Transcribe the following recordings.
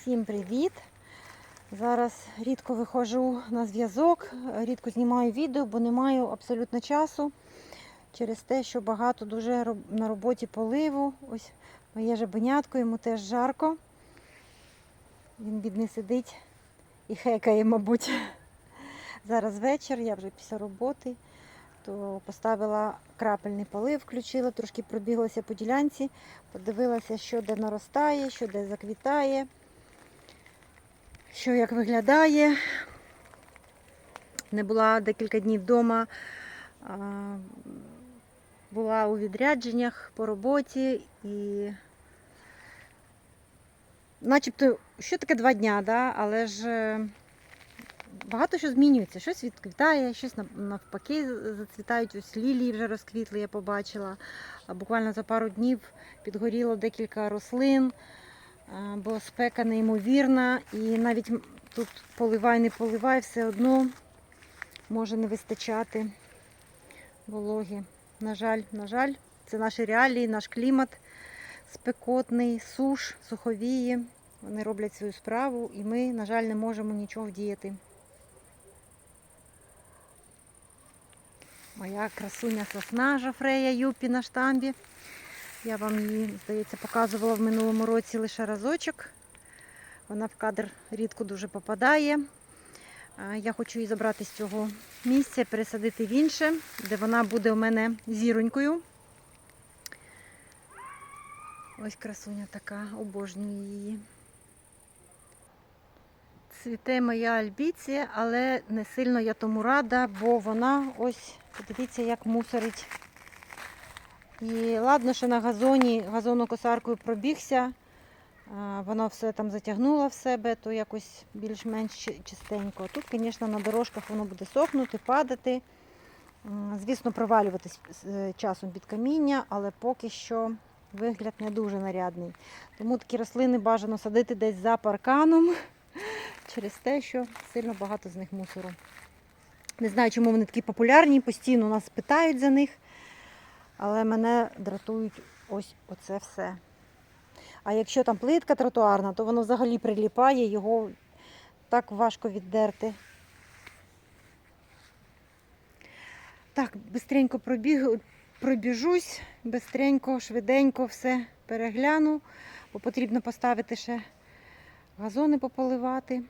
Всім привіт! Зараз рідко виходжу на зв'язок, рідко знімаю відео, бо не маю абсолютно часу через те, що багато дуже на роботі поливу. Ось моє жабенятко, йому теж жарко. Він бідний сидить і хекає, мабуть. Зараз вечір, я вже після роботи, то поставила крапельний полив, включила, трошки пробіглася по ділянці, подивилася, що де наростає, що де заквітає, що як виглядає. Не була декілька днів вдома, була у відрядженнях по роботі і начебто, що таке два дня, да? але ж е, багато що змінюється. Щось відквітає, щось навпаки зацвітають. Ось лілії вже розквітли, я побачила. Буквально за пару днів підгоріло декілька рослин, бо спека неймовірна. І навіть тут поливай, не поливай, все одно може не вистачати вологи. На жаль, на жаль, це наші реалії, наш клімат спекотний, суш, суховії. Вони роблять свою справу, і ми, на жаль, не можемо нічого вдіяти. Моя красуня сосна Жофрея Юпі на штамбі. Я вам її, здається, показувала в минулому році лише разочок. Вона в кадр рідко дуже попадає. Я хочу її забрати з цього місця, пересадити в інше, де вона буде у мене зіронькою. Ось красуня така, обожнюю її. Цвіте моя альбіція, але не сильно я тому рада, бо вона ось, подивіться, як мусорить. І ладно, що на газоні газонокосаркою пробігся, а, воно все там затягнуло в себе, то якось більш-менш чистенько. Тут, звісно, на дорожках воно буде сохнути, падати. Звісно, провалюватись е, часом під каміння, але поки що вигляд не дуже нарядний. Тому такі рослини бажано садити десь за парканом через те, що сильно багато з них мусору. Не знаю, чому вони такі популярні, постійно нас питають за них, але мене дратують ось оце все. А якщо там плитка тротуарна, то воно взагалі приліпає, його так важко віддерти. Так, бистренько пробіжусь, бистренько, швиденько все перегляну, бо потрібно поставити ще газони пополивати.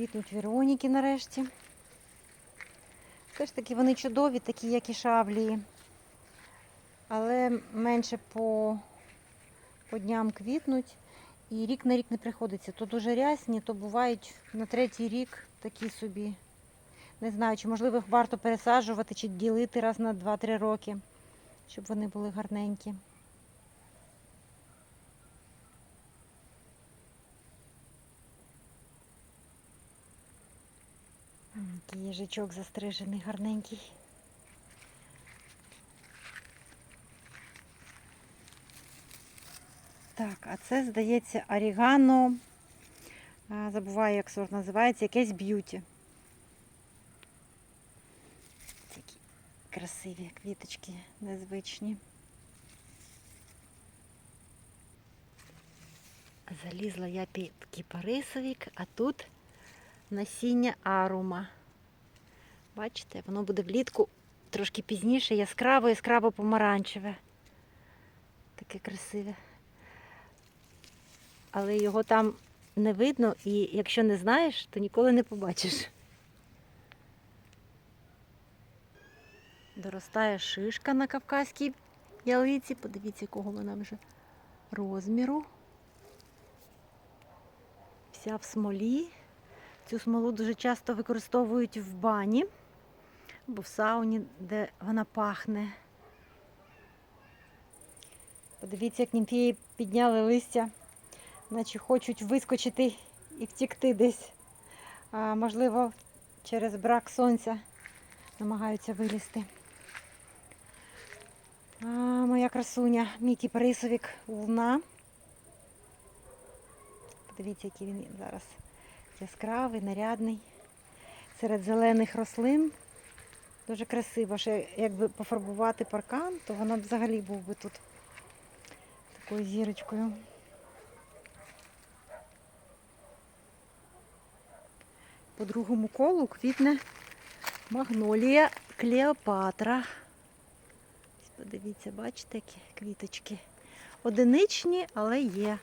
Квітнуть Вероніки нарешті. Все ж таки вони чудові, такі, як і шаблії. Але менше по, по дням квітнуть. І рік на рік не приходиться. То дуже рясні, то бувають на третій рік такі собі. Не знаю, чи можливо їх варто пересаджувати, чи ділити раз на 2-3 роки, щоб вони були гарненькі. М, Який їжачок застрижений, гарненький. Так, а це, здається, орігано. Забуваю, як сорт називається, якесь б'юті. Такі красиві квіточки незвичні. Залізла я під кіпарисовик, а тут насіння арума. Бачите, воно буде влітку трошки пізніше, яскраво, яскраво помаранчеве. Таке красиве. Але його там не видно, і якщо не знаєш, то ніколи не побачиш. Доростає шишка на кавказькій ялиці. Подивіться, якого вона вже розміру. Вся в смолі. Цю смолу дуже часто використовують в бані або в сауні, де вона пахне. Подивіться, як німфії підняли листя, наче хочуть вискочити і втікти десь. А, можливо, через брак сонця намагаються вилізти. А, моя красуня, мій кіпарисовик луна. Подивіться, який він зараз яскравий, нарядний. Серед зелених рослин. Дуже красиво. Ще якби пофарбувати паркан, то воно б взагалі був би тут такою зірочкою. По другому колу квітне магнолія Клеопатра. Подивіться, бачите, які квіточки. Одиничні, але є.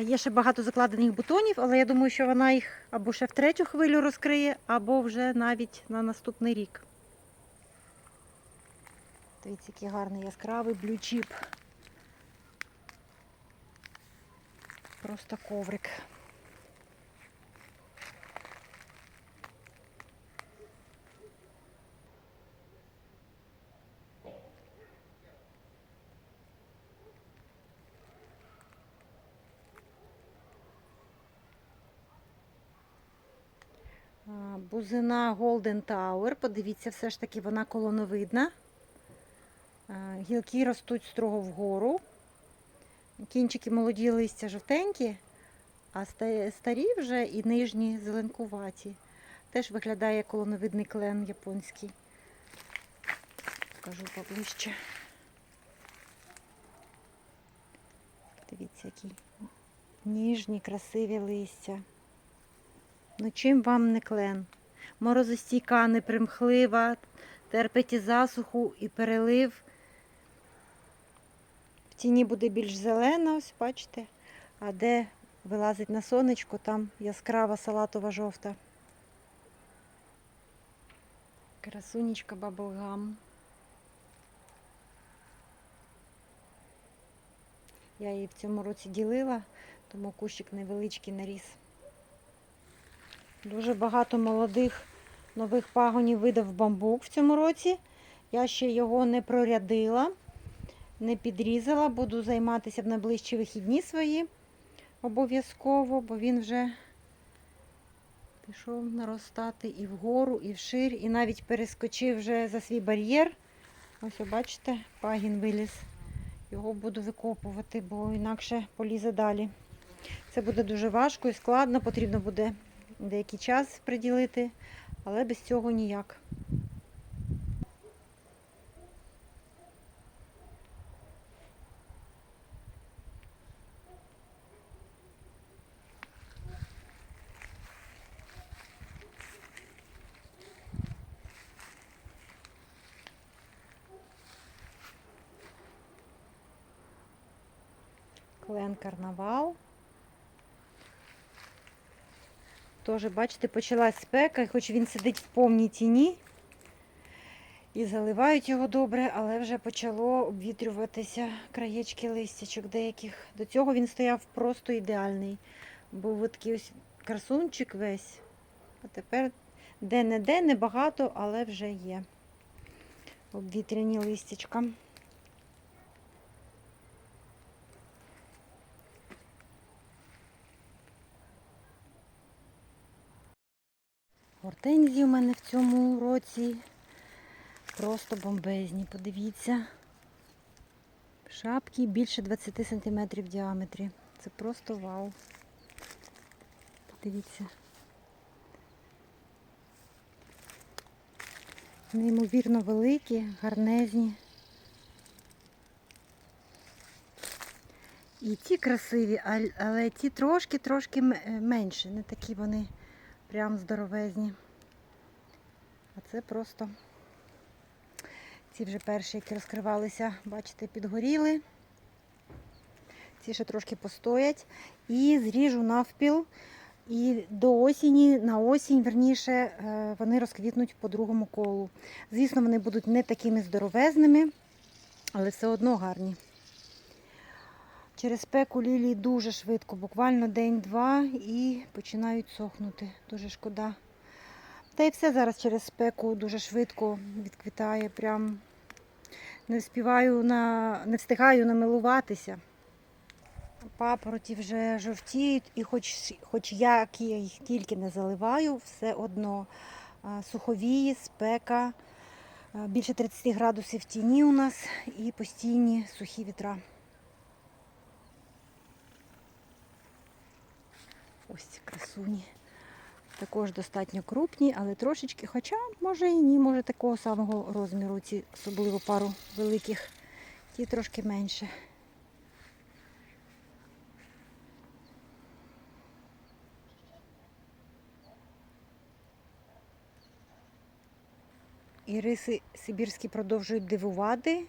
Є ще багато закладених бутонів, але я думаю, що вона їх або ще в третю хвилю розкриє, або вже навіть на наступний рік. Дивіться, який гарний яскравий блючіп. Просто коврик. Бузина Golden Tower. Подивіться, все ж таки вона колоновидна. А, Гілки ростуть строго вгору. Кінчики молоді листя жовтенькі, а старі вже і нижні зеленкуваті. Теж виглядає колоновидний клен японський. Покажу поближче. Дивіться, які ніжні, красиві листя. Ну чим вам не клен? Морозостійка, непримхлива, терпить і засуху, і перелив. Тіні буде більш зелена, ось бачите. А де вилазить на сонечко, там яскрава салатова жовта. Красунечка баблгам. Я її в цьому році ділила, тому кущик невеличкий наріс. Дуже багато молодих нових пагонів видав бамбук в цьому році. Я ще його не прорядила, не підрізала. Буду займатися в найближчі вихідні свої обов'язково, бо він вже пішов наростати і вгору, і вшир, і навіть перескочив вже за свій бар'єр. Ось, бачите, пагін виліз. Його буду викопувати, бо інакше полізе далі. Це буде дуже важко і складно, потрібно буде деякий час приділити, але без цього ніяк. Клен карнавал. Теж, бачите, почалась спека, хоч він сидить в повній тіні і заливають його добре, але вже почало обвітрюватися краєчки листячок деяких. До цього він стояв просто ідеальний. Був такий ось красунчик весь. А тепер де-не-де, небагато, але вже є. Обвітряні листячка. Гортензії у мене в цьому році просто бомбезні. Подивіться. Шапки більше 20 см в діаметрі. Це просто вау. Подивіться. Неймовірно великі, гарнезні. І ті красиві, але ті трошки-трошки менші. Не такі вони прям здоровезні. А це просто ці вже перші, які розкривалися, бачите, підгоріли. Ці ще трошки постоять. І зріжу навпіл. І до осені, на осінь, верніше, е, вони розквітнуть по другому колу. Звісно, вони будуть не такими здоровезними, але все одно гарні. Через спеку лілії дуже швидко, буквально день-два і починають сохнути. Дуже шкода. Та й все зараз через спеку дуже швидко відквітає. Прям не вспіваю на не встигаю намилуватися. Папороті вже жовтіють, і хоч, хоч я їх тільки не заливаю, все одно суховії, спека, більше 30 градусів тіні у нас і постійні сухі вітра. Ось ці красуні. Також достатньо крупні, але трошечки, хоча може і ні, може такого самого розміру, ці особливо пару великих, ті трошки менше. Іриси Сибірські продовжують дивувати.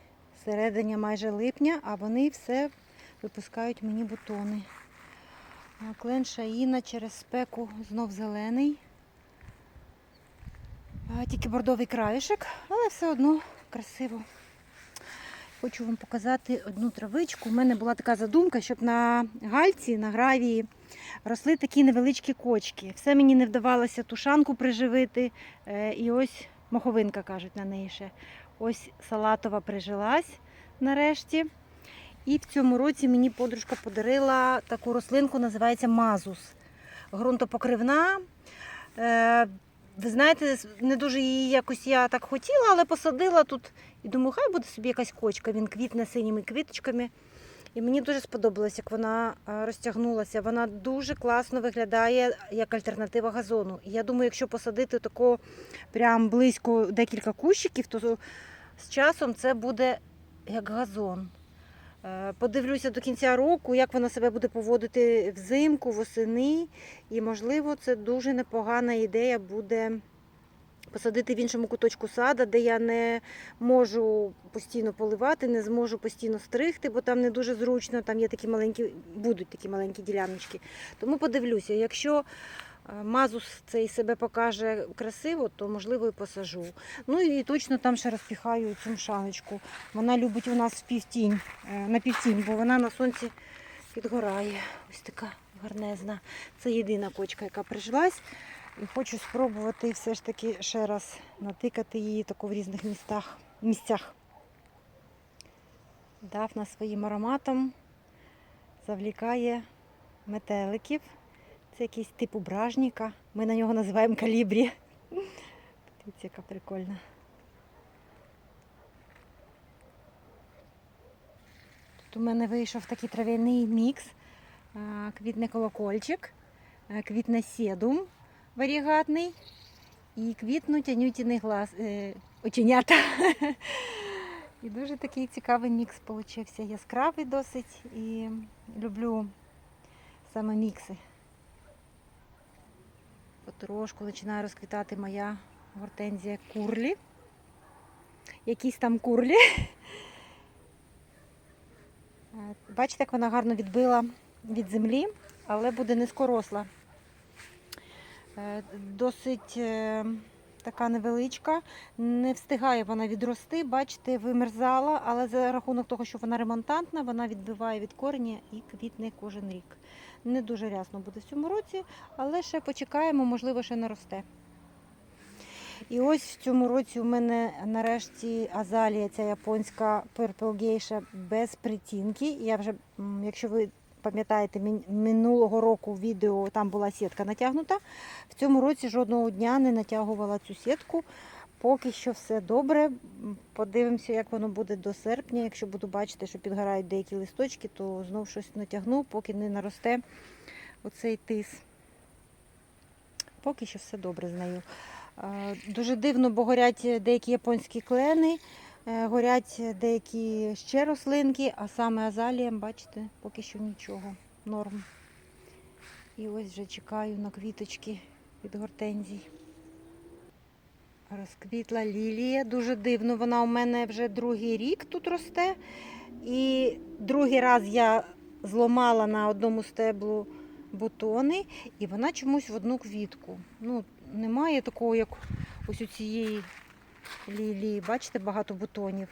Серединя майже липня, а вони все випускають мені бутони. Клен Шаїна через спеку знов зелений. Тільки бордовий краєшок, але все одно красиво. Хочу вам показати одну травичку. У мене була така задумка, щоб на гальці, на гравії росли такі невеличкі кочки. Все мені не вдавалося тушанку приживити. Е, І ось моховинка, кажуть на неї ще. Ось салатова прижилась нарешті. І в цьому році мені подружка подарила таку рослинку, називається мазус. Грунтопокривна. Е, Ви знаєте, не дуже її якось я так хотіла, але посадила тут і думаю, хай буде собі якась кочка. Він квітне синіми квіточками. І мені дуже сподобалось, як вона е, розтягнулася. Вона дуже класно виглядає як альтернатива газону. І я думаю, якщо посадити тако прям близько декілька кущиків, то з часом це буде як газон. Е, Подивлюся до кінця року, як вона себе буде поводити взимку, восени. І, можливо, це дуже непогана ідея буде посадити в іншому куточку сада, де я не можу постійно поливати, не зможу постійно стригти, бо там не дуже зручно, там є такі маленькі, будуть такі маленькі діляночки. Тому подивлюся, якщо мазус цей себе покаже красиво, то можливо і посажу. Ну і точно там ще розпіхаю цю мшаночку. Вона любить у нас в півтінь, е, на півтінь, бо вона на сонці підгорає. Ось така гарнезна. Це єдина кочка, яка прижилась. І хочу спробувати все ж таки ще раз натикати її таку в різних містах, місцях. Дафна своїм ароматом завлікає метеликів. Це якийсь тип бражніка. Ми на нього називаємо калібрі. Дивіться, яка прикольна. Тут у мене вийшов такий трав'яний мікс. А, Квітне колокольчик, квітне седум варігатний і квітнуть анютіний глаз, е, оченята. І дуже такий цікавий мікс получився. Яскравий досить і люблю саме мікси. Потрошку починає розквітати моя гортензія курлі. Якісь там курлі. Е, Бачите, як вона гарно відбила від землі, але буде низькоросла. Е, Досить е, така невеличка, не встигає вона відрости, бачите, вимерзала, але за рахунок того, що вона ремонтантна, вона відбиває від корення і квітне кожен рік. Не дуже рясно буде в цьому році, але ще почекаємо, можливо, ще наросте. І ось в цьому році у мене нарешті азалія, ця японська Purple Geisha без притінки. Я вже, якщо ви пам'ятаєте, минулого року відео там була сітка натягнута. В цьому році жодного дня не натягувала цю сітку. Поки що все добре. Подивимося, як воно буде до серпня. Якщо буду бачити, що підгорають деякі листочки, то знов щось натягну, поки не наросте оцей тис. Поки що все добре з нею. Е, Дуже дивно, бо горять деякі японські клени, горять деякі ще рослинки, а саме азаліям, бачите, поки що нічого. Норм. І ось вже чекаю на квіточки від гортензій. Розквітла лілія. Дуже дивно. Вона у мене вже другий рік тут росте. І другий раз я зломала на одному стеблу бутони, і вона чомусь в одну квітку. Ну, немає такого, як ось у цієї лілії. Бачите, багато бутонів.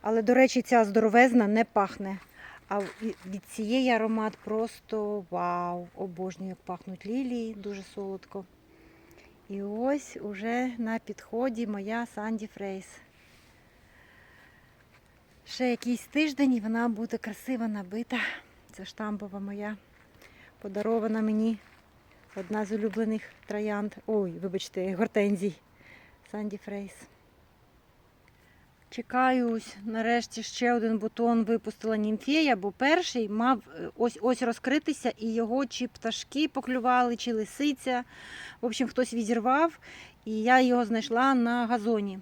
Але, до речі, ця здоровезна не пахне. А від цієї аромат просто вау! Обожнюю, як пахнуть лілії, дуже солодко. І ось уже на підході моя Санді Фрейс. Ще якийсь тиждень і вона буде красиво набита. Це штампова моя, подарована мені одна з улюблених троянд. Ой, вибачте, гортензій. Санді Фрейс. Чекаю, ось, нарешті ще один бутон випустила німфея, бо перший мав е, ось ось розкритися, і його чи пташки поклювали, чи лисиця. В общем, хтось відірвав, і я його знайшла на газоні.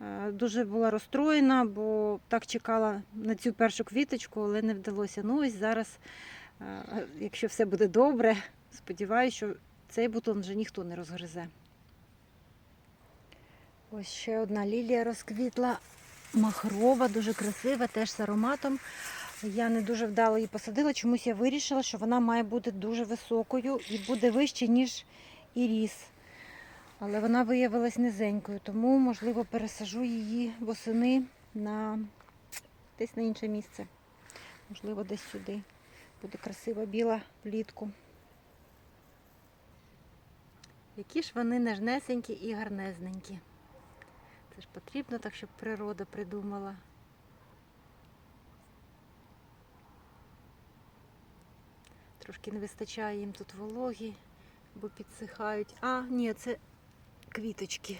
Е, Дуже була розстроєна, бо так чекала на цю першу квіточку, але не вдалося. Ну ось зараз, е, якщо все буде добре, сподіваюся, що цей бутон вже ніхто не розгризе. Ось ще одна лілія розквітла. Махрова, дуже красива, теж з ароматом. Я не дуже вдало її посадила, чомусь я вирішила, що вона має бути дуже високою і буде вище, ніж іріс. Але вона виявилась низенькою, тому, можливо, пересажу її восени на десь на інше місце. Можливо, десь сюди. Буде красива біла влітку. Які ж вони нежнесенькі і гарнезненькі. Це ж потрібно так, щоб природа придумала. Трошки не вистачає їм тут вологі, бо підсихають. А, ні, це квіточки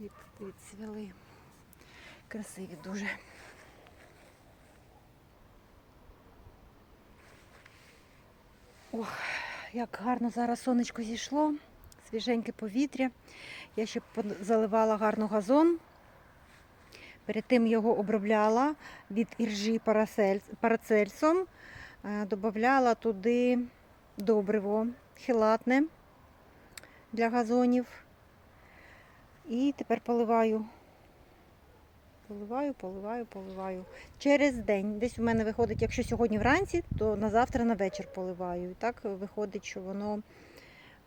від, відцвіли. Красиві дуже. Ох, як гарно зараз сонечко зійшло, свіженьке повітря. Я ще заливала гарно газон. Перед тим його обробляла від іржі парацельсом. Е, Добавляла туди добриво хілатне для газонів. І тепер поливаю. Поливаю, поливаю, поливаю. Через день. Десь у мене виходить, якщо сьогодні вранці, то на завтра на вечір поливаю. І так виходить, що воно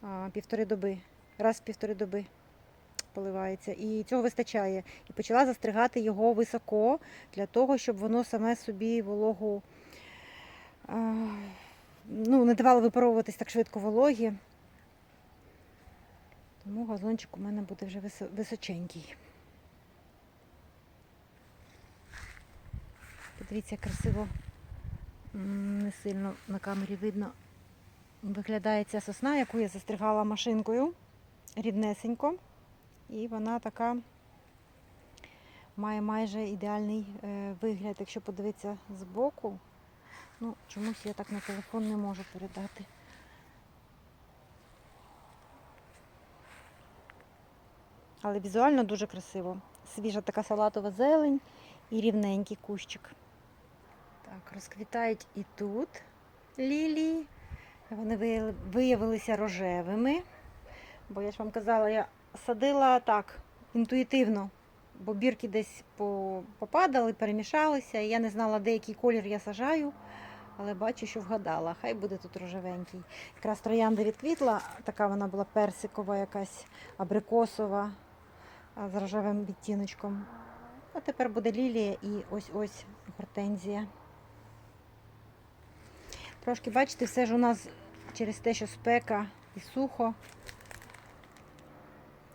а, півтори доби, раз в півтори доби поливається. І цього вистачає. І почала застригати його високо для того, щоб воно саме собі вологу ну, не давало випаровуватись так швидко вологі. Тому газончик у мене буде вже височенький. Подивіться, красиво, не сильно на камері видно. Виглядає ця сосна, яку я застригала машинкою рівнесенько. І вона така має майже ідеальний е, вигляд, якщо подивитися збоку. Ну, чомусь я так на телефон не можу передати. Але візуально дуже красиво. Свіжа така салатова зелень і рівненький кущик. Так, розквітають і тут лілії. Вони виявилися рожевими. Бо я ж вам казала, я садила так, інтуїтивно, бо бірки десь попадали, перемішалися. Я не знала, де який колір я сажаю, але бачу, що вгадала. Хай буде тут рожевенький. Якраз троянда відквітла, така вона була персикова, якась абрикосова з рожевим відтіночком. А тепер буде лілія і ось-ось гортензія. Трошки, бачите, все ж у нас через те, що спека і сухо,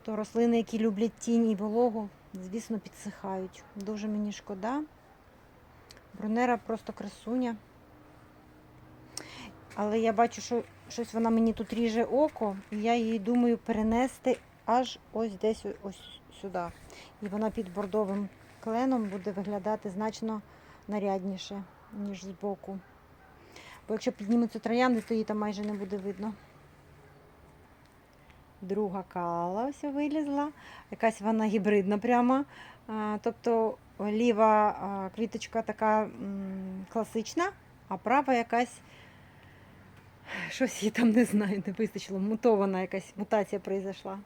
то рослини, які люблять тінь і вологу, звісно, підсихають. Дуже мені шкода. Брунера просто красуня. Але я бачу, що щось вона мені тут ріже око, і я її думаю перенести аж ось десь ось сюди. І вона під бордовим кленом буде виглядати значно нарядніше, ніж збоку. Бо якщо піднімуться троянди, то її там майже не буде видно. Друга кала ось вилізла. Якась вона гібридна прямо. Тобто ліва квіточка така класична, а права якась. Щось їй там не знаю, не вистачило. Мутована якась мутація прийшла.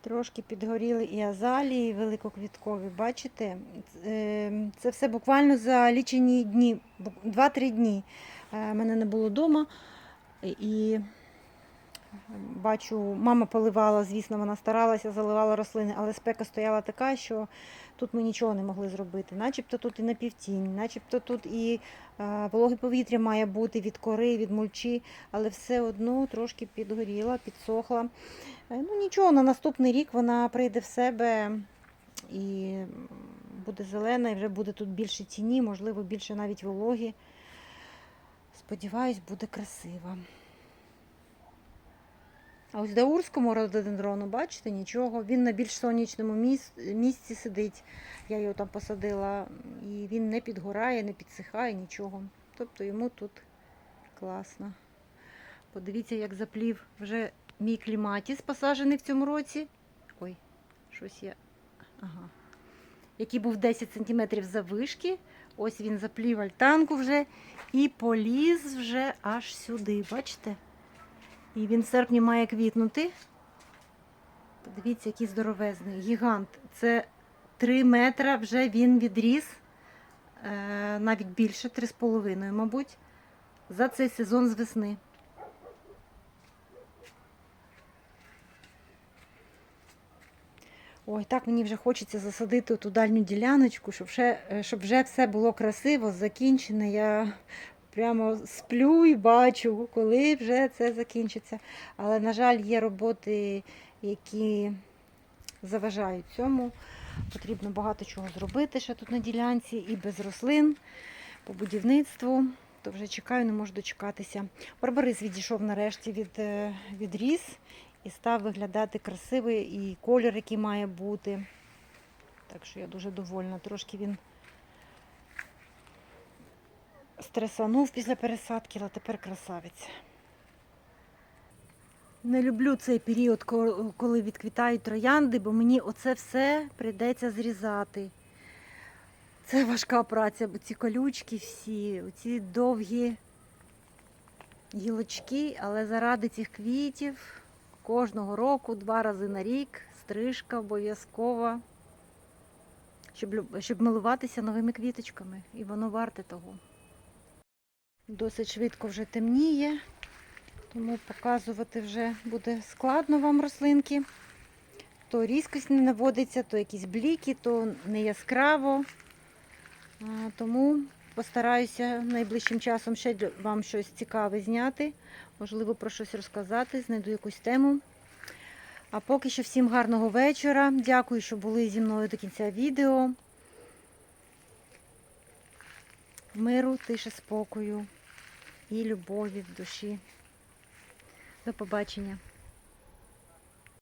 Трошки підгоріли і азалії, і великоквіткові. Бачите, Е, це все буквально за лічені дні, 2-3 дні. Е, Мене не було вдома. І Бачу, мама поливала, звісно, вона старалася, заливала рослини, але спека стояла така, що тут ми нічого не могли зробити. Начебто тут і напівтінь, начебто тут і е, вологе повітря має бути від кори, від мульчі, але все одно трошки підгоріла, підсохла. Е, Ну нічого, на наступний рік вона прийде в себе і буде зелена, і вже буде тут більше тіні, можливо, більше навіть вологі. Сподіваюсь, буде красиво. А ось Даурському рододендрону, бачите, нічого. Він на більш сонячному місці сидить. Я його там посадила, і він не підгорає, не підсихає, нічого. Тобто йому тут класно. Подивіться, як заплів вже мій кліматіс посаджений в цьому році. Ой, щось я. Ага. Який був 10 см завишки. Ось він заплів альтанку вже і поліз вже аж сюди. Бачите? І він в серпні має квітнути. Подивіться, який здоровезний. Гігант. Це 3 метра вже він відріс, е, навіть більше, 3,5, мабуть, за цей сезон з весни. Ой, так мені вже хочеться засадити ту дальню діляночку, щоб вже, е, щоб вже все було красиво, закінчене. Я прямо сплю і бачу, коли вже це закінчиться. Але, на жаль, є роботи, які заважають цьому. Потрібно багато чого зробити ще тут на ділянці і без рослин по будівництву. То вже чекаю, не можу дочекатися. Барбарис відійшов нарешті від, е, від ріс і став виглядати красивий і колір, який має бути. Так що я дуже довольна. Трошки він стресанув після пересадки, але тепер красавець. Не люблю цей період, коли відквітають троянди, бо мені оце все прийдеться зрізати. Це важка праця, бо ці колючки всі, ці довгі гілочки, але заради цих квітів кожного року, два рази на рік, стрижка обов'язкова, щоб, щоб милуватися новими квіточками. І воно варте того. Досить швидко вже темніє, тому показувати вже буде складно вам рослинки. То різкость не наводиться, то якісь бліки, то не яскраво. Тому постараюся найближчим часом ще вам щось цікаве зняти, можливо, про щось розказати, знайду якусь тему. А поки що всім гарного вечора. Дякую, що були зі мною до кінця відео. Миру, тиші, спокою і любові в душі. До побачення.